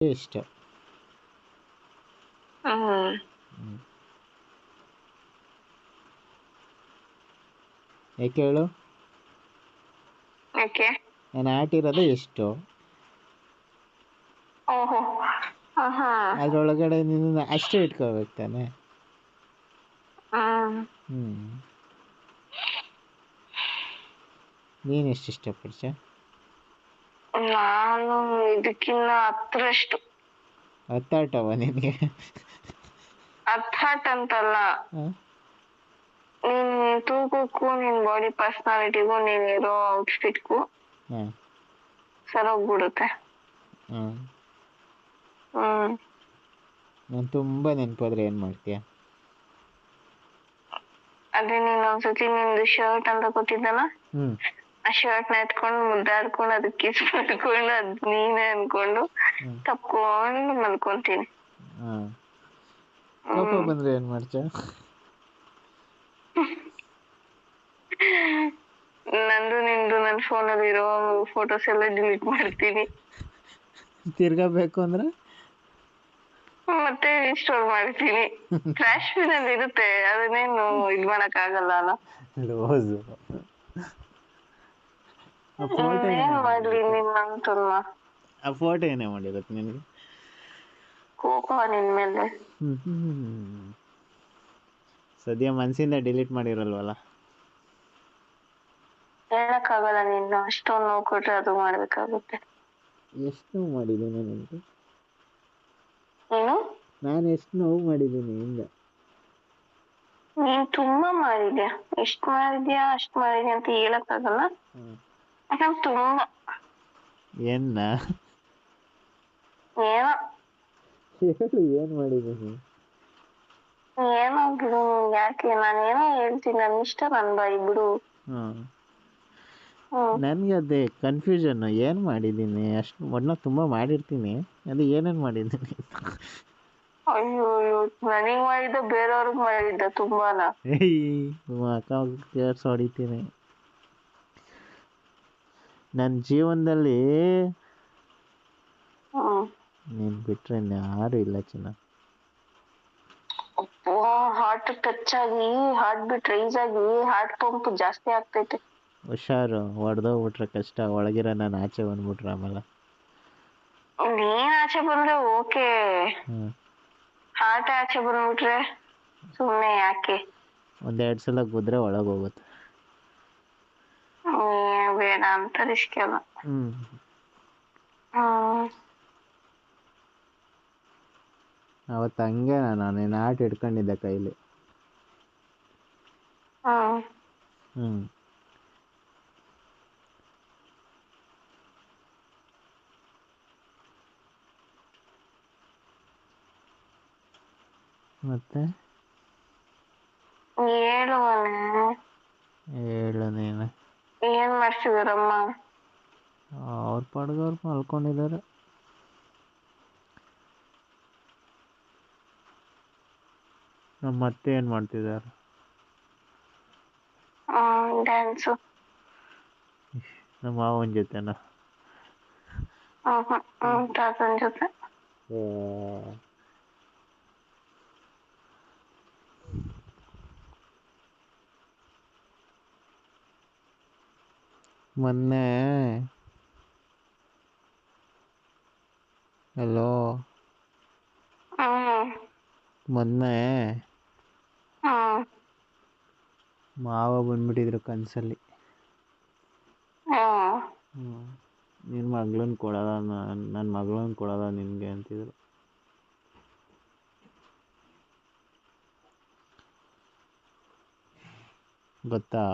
ಇಷ್ಟ. ಹ್ಮ್. ಯಾಕೆ ಹೇಳು? ಯಾಕೆ? ನಾನು ಆಟಿರೋದೇ ಎಷ್ಟು ಓಹೋ. ಆಹಾ ಅದ್ರೊಳಗಡೆ ನಿನ್ನ ಅಷ್ಟೇ ಇಟ್ಕೋಬೇಕು ತಾನೆ? ಹ್ಞೂ ನೀನು ಎಷ್ಟು ಇಷ್ಟಪಡ್ಸ ನಾನು ಇದಕ್ಕಿನ್ನ ಹತ್ತರಷ್ಟು. ಹತ್ತಾಟವ ನಿನಗೆ? ಹತ್ತಾಟ ಅಂತಲ್ಲ. ನಿನ್ ತೂಕಕ್ಕೂ ನಿನ್ ಬಾಡಿ ಪರ್ಸನಾಲಿಟಿಗೂ ನೀನ್ ಇರೋ ಔಟ್ಫಿಟ್ಗೂ ಹ್ಮ್ ಸರೋಗ್ಬಿಡುತ್ತೆ ಹ್ಮ್. ನಾನು ತುಂಬಾ ನೆನಪಾದ್ರೆ ಏನು ಮಾಡ್ತೀಯ? ಅದೇ ನೀನ್ ಒಂದ್ಸತಿ ನಿಂದು ಶರ್ಟ್ ಅಂತ ಕೊಟ್ಟಿದ್ದಲ್ಲ? ಆ ಶರ್ಟ್ನ ಎತ್ಕೊಂಡು ಮುದ್ದಾಡ್ಕೊಂಡು ಅದಕ್ಕೆ ಕಿಸ್ ಮಾಡ್ಕೊಂಡು ಅದ್ ನೀನೇ ಅನ್ಕೊಂಡು. ತಪ್ಕೊಂಡು ಮಲ್ಕೊಂತೀನಿ. ಕೋಪ ಬಂದ್ರೆ ಏನು ಮಾಡ್ತೀಯ? ನಂದು ನಿಂದು ನನ್ನ ಫೋನಲ್ಲಿ ಇರೋ ಫೋಟೋಸ್ ಎಲ್ಲ ಡಿಲೀಟ್ ಮಾಡ್ತೀನಿ. ತಿರ್ಗಬೇಕು ಅಂದ್ರೆ? ಮತ್ತೆ ಇನ್ಸ್ಟಾಲ್ ಮಾಡ್ತೀನಿ. ಬಿನ್ ಅಲ್ಲಿ ಇರುತ್ತೆ ಅದನ್ನೇನು ಇದ್ ಮಾಡಕ್ ಆಗಲ್ಲ ಅಲ್ಲ ಆ ಫೋಟೋ ಏನ್ ಮಾಡಿರುತ್ತೆ ನಿನಗೆ? ಕೋಪ ನಿನ್ ಮೇಲೆ. ಸದ್ಯ ಮನಸ್ಸಿಂದ ಡಿಲೀಟ್ ಮಾಡಿರಲ್ವಲ್ಲ? ಹೇಳಕ್ಕಾಗಲ್ಲ ನಿನ್ನ ಅಷ್ಟೊಂದು ನೋವು ಕೊಟ್ರೆ ಅದು ಮಾಡ್ಬೇಕಾಗುತ್ತೆ. ಎಷ್ಟು ನೋವು ಮಾಡಿದ್ದೀನಿ ನಿನಗೆ ನೀನು ನಾನು ಎಷ್ಟು ನೋವು ಮಾಡಿದ್ದೀನಿ ಹಿಂದೆ ನೀನ್ ತುಂಬಾ ಮಾಡಿದ್ಯಾ? ಎಷ್ಟ್ ಮಾಡಿದ್ಯಾ ಅಷ್ಟ್ ಮಾಡಿದ್ಯಾ ಅಂತ ಹೇಳಕ್ಕಾಗಲ್ಲ. ತುಂಬಾ ಏನ್ನ? ಏನೋ. ಹೇಳು ಏನು ಮಾಡಿದ್ದೀನಿ ಏನೋ ಬಿಡು ಯಾಕೆ? ನಾನೇನೋ ಹೇಳ್ತೀನಿ ನನ್ ಇಷ್ಟ ನನ್ ಬಾಯಿ ಬಿಡು. ನನ್ಗೆ ಅದೇ ಕನ್ಫ್ಯೂಷನ್ ಏನು ಮಾಡಿದ್ದೀನಿ? ಅಷ್ಟು ಒಟ್ನ ತುಂಬಾ ಮಾಡಿರ್ತೀನಿ. ಅದು ಏನೇನ್ ಮಾಡಿದ್ದೀನಿ? ಅಯ್ಯೋ ಅಯ್ಯೋ ನನಗ್ ಮಾಡಿದ್ದ ಬೇರೆಯವ್ರಿಗೆ ಮಾಡಿದ್ದ ತುಂಬಾನ. ಅಕ್ಕ ಕೇರ್ಸ್ ಹೊಡಿತೀನಿ. ನನ್ನ ಜೀವನದಲ್ಲಿ ನೀನ್ ನೀನು ಬಿಟ್ರೆ ಯಾರು ಇಲ್ಲ ಚಿನ್ನ. ಹಾರ್ಟ್ ಟಚ್ ಆಗಿ ಹಾರ್ಟ್ ಬಿಟ್ ರೈಸ್ ಆಗಿ ಹಾರ್ಟ್ ಪಂಪ್ ಜಾಸ್ತಿ ಆಗ್ತೈತೆ. ಹುಷಾರು ಹೊಡೆದೋಗ್ಬಿಟ್ರೆ ಕಷ್ಟ ಒಳಗಿರ ನಾನು ಆಚೆ ಬಂದ್ಬಿಟ್ರೆ ಆಮೇಲೆ. ನೀನ್ ಆಚೆ ಬಂದ್ರೆ ಓಕೆ. ಹಾರ್ಟ್ ಆಚೆ ಬಂದ್ಬಿಟ್ರೆ ಸುಮ್ಮನೆ ಯಾಕೆ? ಒಂದೆರಡು ಸಲ ಗುದ್ರೆ ಒಳಗೆ ಹೋಗುತ್ತೆ ಬೇಡ ಅಂತ ರಿಸ್ಕ್ ಅವತ್ ಅವತ್ತು ಹಂಗೆ ನಾನು ನೀನು ಆಟ ಹಿಡ್ಕೊಂಡಿದ್ದೆ ಕೈಲಿ. ಹ್ಞೂ ಮತ್ತೆ? ಹೇಳು ಹೇಳು ನೀನು. ಏನ್ ಮಾಡ್ತಿದಾರಮ್ಮ ಅವ್ರ ಪಾಡ್ಗೆ ಅವ್ರು ಮಲ್ಕೊಂಡಿದ್ದಾರೆ ನಮ್ಮ ಅತ್ತೆ ಏನು ಮಾಡ್ತಿದ್ದಾರೆ ಡ್ಯಾನ್ಸು ನಮ್ಮ ಮಾವನ ಜೊತೆನ? ತಾತನ್ ಜೊತೆ. ಮೊನ್ನೆ ಹಲೋ ಮೊನ್ನೆ ಮಾವ ಬಂದ್ಬಿಟ್ಟಿದ್ರು ಕನಸಲ್ಲಿ. ನಿನ್ ನಿನ್ನ ಮಗಳನ್ನ ಕೊಡೋದ ನನ್ನ ಮಗಳನ್ನ ಕೊಡಲ್ಲ ನಿನಗೆ ಅಂತಿದ್ರು. ಗೊತ್ತಾ?